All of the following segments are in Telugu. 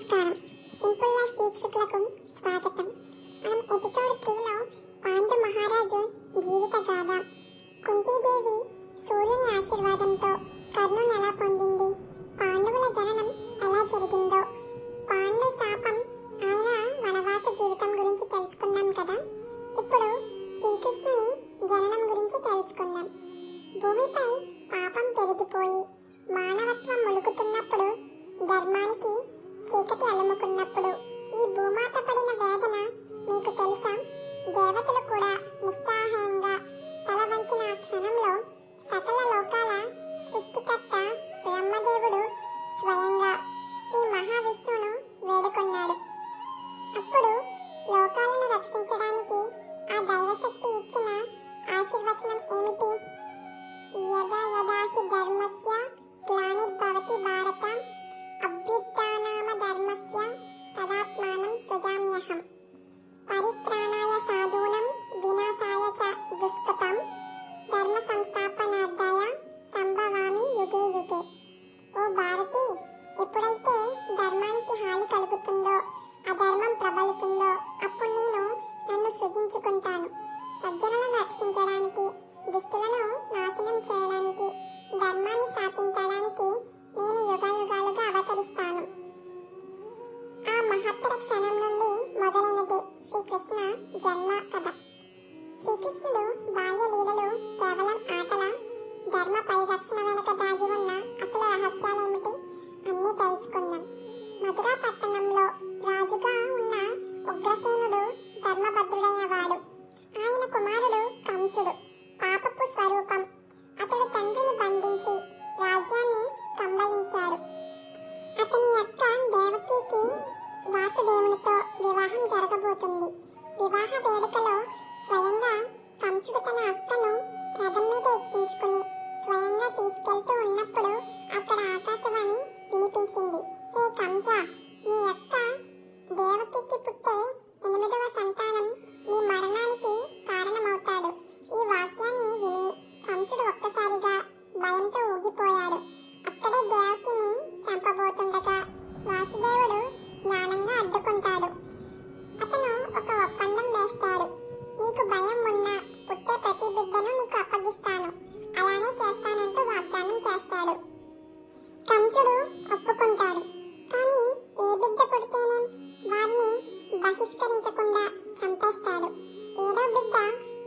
నమస్కారం. సింపుల్ లైఫ్ వీక్షకులకు స్వాగతం. మనం ఎపిసోడ్ త్రీలో పాండు మహారాజు జీవిత గాథ. కుంతీదేవి సూర్యుని ఆశీర్వాదంతో కర్ణుని ఎలా పొందింది? పాండవుల జననం ఎలా జరిగిందో? పాండు శాపం ఆయన వనవాస జీవితం గురించి తెలుసుకున్నాం కదా? ఇప్పుడు శ్రీకృష్ణుని జననం గురించి తెలుసుకుందాం. భూమిపై పాపం పెరిగిపోయి మానవత్వం ములుకుతున్నప్పుడు ధర్మానికి చీకటి అలముకున్నప్పుడు ఈ భూమాత పడిన వేదన మీకు తెలుసా? దేవతలు కూడా నిస్సహాయంగా తల వంచిన క్షణంలో సకల లోకాల సృష్టికర్త బ్రహ్మదేవుడు స్వయంగా శ్రీ మహావిష్ణువును వేడుకున్నాడు. అప్పుడు లోకాలను రక్షించడానికి ఆ దైవశక్తి ఇచ్చిన ఆశీర్వచనం ఏమిటి? యదా యదా హి ధర్మస్య గ్లానిర్భవతి భారత సృజామ్యహం పరిత్రాణాయ సాధూనం వినాశాయ చ దుష్కృతం ధర్మ సంస్థాపనార్థాయ సంభవామి యుగే యుగే ఓ భారతి ఎప్పుడైతే ధర్మానికి హాని కలుగుతుందో అధర్మం ప్రబలుతుందో అప్పుడు నేను నన్ను సృజించుకుంటాను. సజ్జనులను రక్షించడానికి దుష్టులను నాశనం చేయడానికి ధర్మాన్ని స్థాపించడానికి నేను యుగాలుగా అవతరిస్తాను. ఆ మహత్తర క్షణం నుండి మొదలైనది శ్రీకృష్ణ జన్మ కథ. శ్రీకృష్ణుడు బాల్యలీలలు కేవలం ఆటల ధర్మ పరిరక్షణ వెనుక దాగి ఉన్న అసలు రహస్యాలేమిటి? விவாகத்தை எடுக்க బహిష్కరించకుండా చంపేస్తాడు. ఏడో బిడ్డ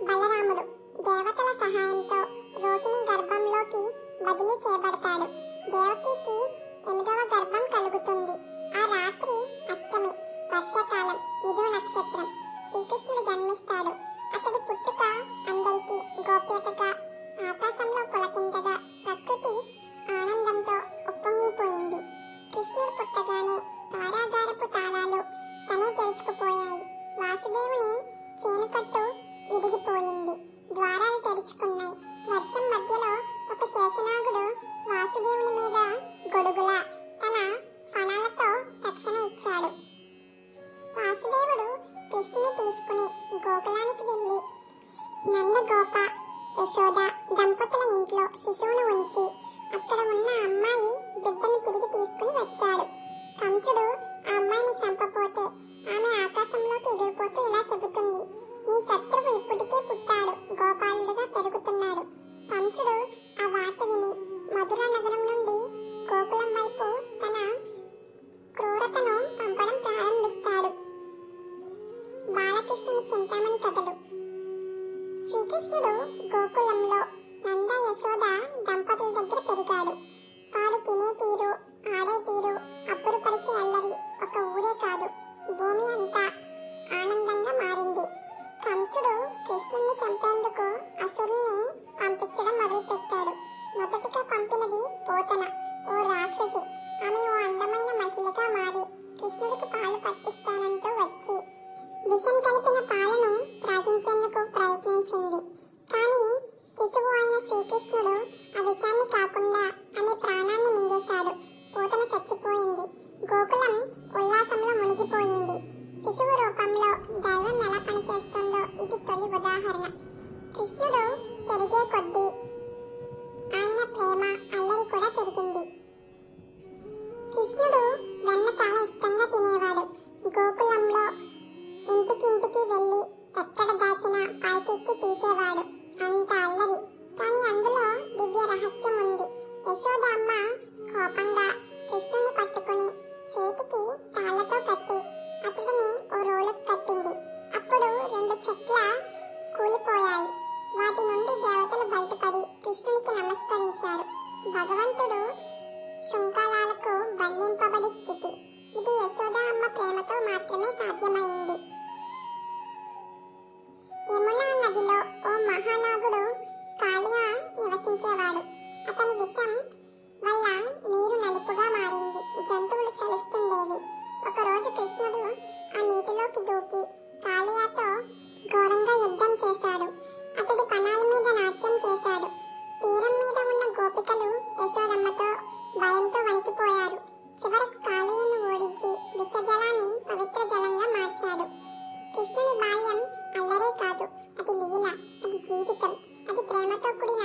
బలరాముడు దేవతల సహాయంతో రోహిణి గర్భంలోకి బదిలీ చేయబడతాడు. దేవకికి ఎనిమిదవ గర్భం కలుగుతుంది. ఆ రాత్రి అష్టమి వర్షాకాలం మిథున నక్షత్రం. శ్రీకృష్ణుడు జన్మిస్తాడు. అతడి పుట్టుక అందరికీ గోప్యతగా ఆకాశంలో పులకింతగా ప్రకృతి ఆనందంతో ఉప్పొంగిపోయింది. కృష్ణుడు పుట్టగానే కారాగారపు తాళాలు ఆనకట్టు విరిగిపోయింది. ద్వారాలు తెరుచుకున్నాయి. వర్షం మధ్యలో ఒక శేషనాగుడు వాసుదేవుని మీద గొడుగులా తన ఫణాలతో రక్షణ ఇచ్చాడు. వాసుదేవుడు కృష్ణుని తీసుకుని గోకులానికి వెళ్ళి నందగోప యశోద దంపతుల ఇంట్లో శిశువును ఉంచి అక్కడ ఉన్న అమ్మాయి బిడ్డను తిరిగి తీసుకుని వచ్చాడు. కంసుడు ఆ అమ్మాయిని చంపపోతే ఆమె యశోద దంపతుల దగ్గర పెరిగాడు. వారు తినే తీరు ఆడే తీరు అబ్బురుపరిచే అల్లరి ఒక ఊరే కాదు. భూమి అంతా ఆనందంగా మారింది. కంసుడు కృష్ణుణ్ణి చంపేందుకు అసురుల్ని పంపించడం మొదలుపెట్టాడు. మొదటిగా పంపినది పోతన ఓ రాక్షసి. ఆమె ఓ అందమైన మహిళగా మారి కృష్ణుడికి పాలు పట్టిస్తానంటూ వచ్చి విషం కలిపిన పాలను త్రాగించేందుకు ప్రయత్నించింది. శిశువు అయిన శ్రీకృష్ణుడు ఆ విషాన్ని కాకుండా ఆమె ప్రాణాన్ని మింగేశాడు. పూతన చచ్చిపోయింది. గోకులం ఉల్లాసంలో మునిగిపోయింది. శిశువు రూపంలో దైవం ఎలా పనిచేస్తుందో ఇది తొలి ఉదాహరణ. కృష్ణుడు పెరిగే కొద్దీ ఆయన ప్రేమ అల్లరి కూడా పెరిగింది. కృష్ణుడు ఉంది యశోద అమ్మ కోపంగా కృష్ణుని పట్టుకుని చేతికి తాళ్ళతో కట్టి అతడిని ఓ రోలుకు కట్టింది. అప్పుడు రెండు చెట్ల కూలిపోయాయి. వాటి నుండి దేవతలు బయటపడి కృష్ణునికి నమస్కరించారు. భగవంతుడు శృంఖలాలకు బంధింపబడి స్థితి. ఇది యశోద అమ్మ ప్రేమతో మాత్రమే సాధ్యమైంది. నాట్యం చేశాడు. తీరం మీద ఉన్న గోపికలు యశోదమ్మతో భయంతో వణికిపోయారు. చివరకు కాళీయను ఓడించి విషజలాన్ని పవిత్ర జలంగా మార్చాడు. కృష్ణుని బాల్యం అల్లరే కాదు అది లీల అది జీవితం అది ప్రేమతో కూడిన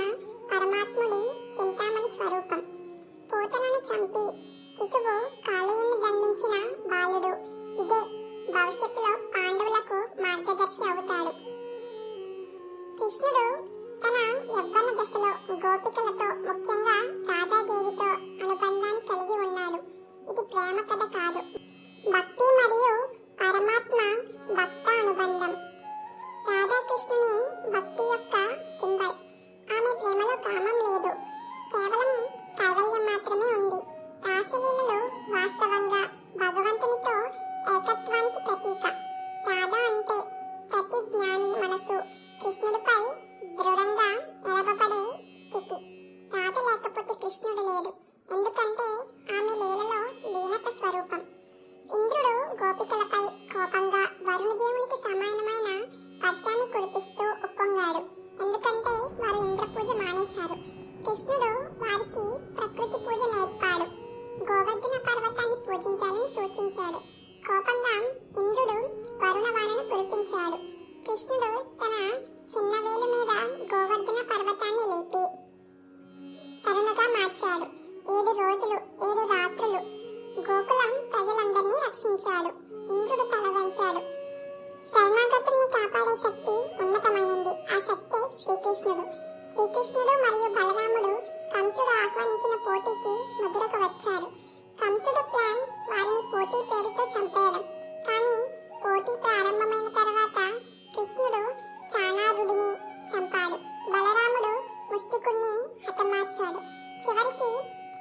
పరమాత్ముడి చింతామణి స్వరూపం. పోతలను చంపి శిశువు కాళీయుని దండించిన బాలుడు ఇదే భవిష్యత్తులో పాండవులకు మార్గదర్శి అవుతాడు. కృష్ణుడు తన యవ్వన దశలో గోపికలతో ముఖ్యంగా రాధాదేవితో అనుబంధాన్ని కలిగి ఉన్నాడు. ఇది ప్రేమ కథ కాదు. భక్తి మరియు కోపంగా ఇంద్రుడు వరుణవాణను కురిపించాడు. కృష్ణుడు తన చిన్న వేలు మీద గోవర్ధన పర్వతాన్ని లేపి కరుణగా మార్చాడు. ఏడు రోజులు ఏడు రాత్రులు గోకులం ప్రజలందరినీ రక్షించాడు. ఇంద్రుడు తల వంచాడు శరణాగతుల్ని కాపాడే శక్తి ఉన్నతమైనది. ఆ శక్తే శ్రీకృష్ణుడు. శ్రీకృష్ణుడు మరియు బలరాముడు కంసుడు ఆహ్వానించిన పోటీకి మధురకు వచ్చారు. కంసుడు ప్లాన్ వారిని పోటీ పేరుతో చంపేయడం. కానీ పోటీ ప్రారంభమైన తర్వాత కృష్ణుడు చాణారుడిని చంపాడు. బలరాముడు ముష్టికుణ్ణి హతమార్చాడు. చివరికి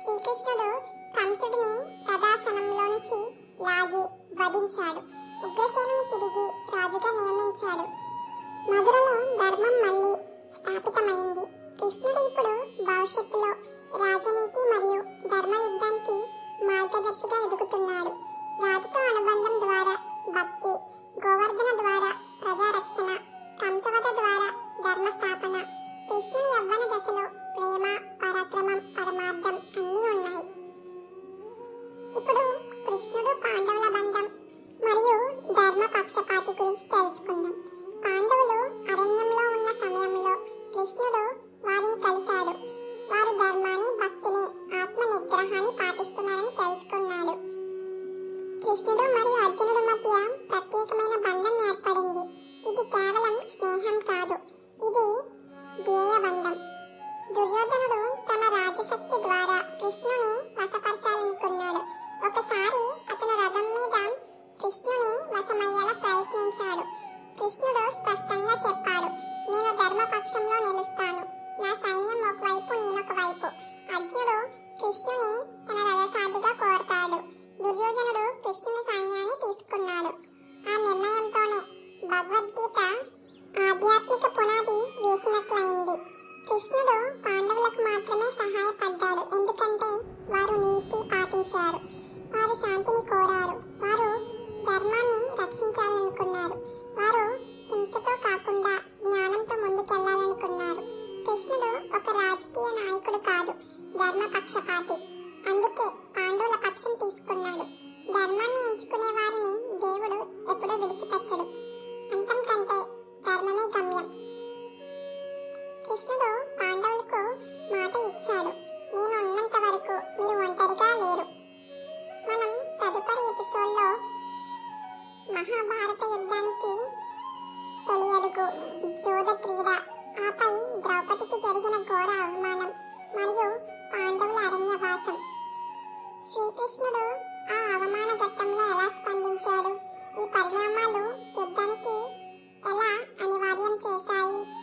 శ్రీకృష్ణుడు కంసుడిని సదాసనంలో నుంచి లాగి వధించాడు. ఉగ్రసేనుని తిరిగి రాజుగా నియమించాడు. మధురలో ధర్మం మళ్ళీ స్థాపితమైంది. కృష్ణుడు ఇప్పుడు భవిష్యత్తులో రాజనీతి మరియు ధర్మ యుద్ధానికి మార్గదర్శిగా ఎదుగుతున్నాడు రాతితో అనుబంధం ద్వారా భక్తి గోవర్ధన ద్వారా ప్రజారక్షణ కంసవద ద్వారా ధర్మస్థాపన కృష్ణుని యవ్వన దశలో ప్రేమ పరాక్రమం పరమార్థం అన్నీ ఉన్నాయి. ఇప్పుడు కృష్ణుడు పాండవుల బంధం మరియు ధర్మ పక్షపాతి గురించి తెలుసుకుందాం. పాండవులు అరణ్యంలో ఉన్న సమయంలో కృష్ణుడు వారిని కలిశారు. ఆత్మ పాటిస్తున్నారని తెలుసుకున్నాడు. కృష్ణుడు మరియు అర్జునుడు మధ్య ప్రత్యేకమైన బంధం ఏర్పడింది. ఇది కేవలం స్నేహం కాదు ఇది ధ్యేయ బంధం దుర్యోధనుడు తన రాజశక్తి ద్వారా కృష్ణుని వశపరచాలనుకున్నాడు. ఒకసారి అతను రథం మీద కృష్ణుని వశమయ్యేలా ప్రయత్నించాడు. కృష్ణుడు స్పష్టంగా చెప్పాడు నేను ధర్మపక్షంలో నిలుస్తాను. నా సైన్యం ఒకవైపు నేనొక వైపు అర్జునుడు కృష్ణుని తన రథసాధిగా కోరతాడు. దుర్యోధనుడు కృష్ణుని సైన్యాన్ని తీసుకున్నాడు. ఆ నిర్ణయంతోనే భగవద్గీత ఆధ్యాత్మిక పునాది వేసినట్లయింది. కృష్ణుడు పాండవులకు మాత్రమే సహాయపడ్డాడు. ఎందుకంటే వారు నీతి పాటించారు. వారు శాంతిని కోరారు. వారు ధర్మాన్ని రక్షించాలనుకున్నారు. వారు హింసతో కాకుండా జ్ఞానంతో ముందుకెళ్ళాలనుకున్నారు. కృష్ణుడు ఒక రాజకీయ నాయకుడు కాదు. ధర్మపక్షపాతి. అందుకే పాండవుల పక్షం తీసుకున్నాడు. ధర్మాన్ని ఎంచుకునే వారిని దేవుడు ఎప్పుడూ విడిచిపెట్టడు. అంతం కంటే ధర్మమే గమ్యం. కృష్ణుడు పాండవులకు మాట ఇచ్చాడు. నేను ఉన్నంత వరకు మీరు ఒంటరిగా లేరు. మనం తదుపరి ఎపిసోడ్లో మహాభారత యుద్ధానికి తొలియడుగు జోద క్రీడ ఆపై ద్రౌపదికి జరిగిన ఘోర అవమానం మరియు పాండవుల అరణ్యవాసం. శ్రీకృష్ణుడు ఆ అవమాన ఘట్టంలో ఎలా స్పందించాడు? ఈ పరిణామాలు యుద్ధానికి ఎలా అనివార్యం చేశాయి?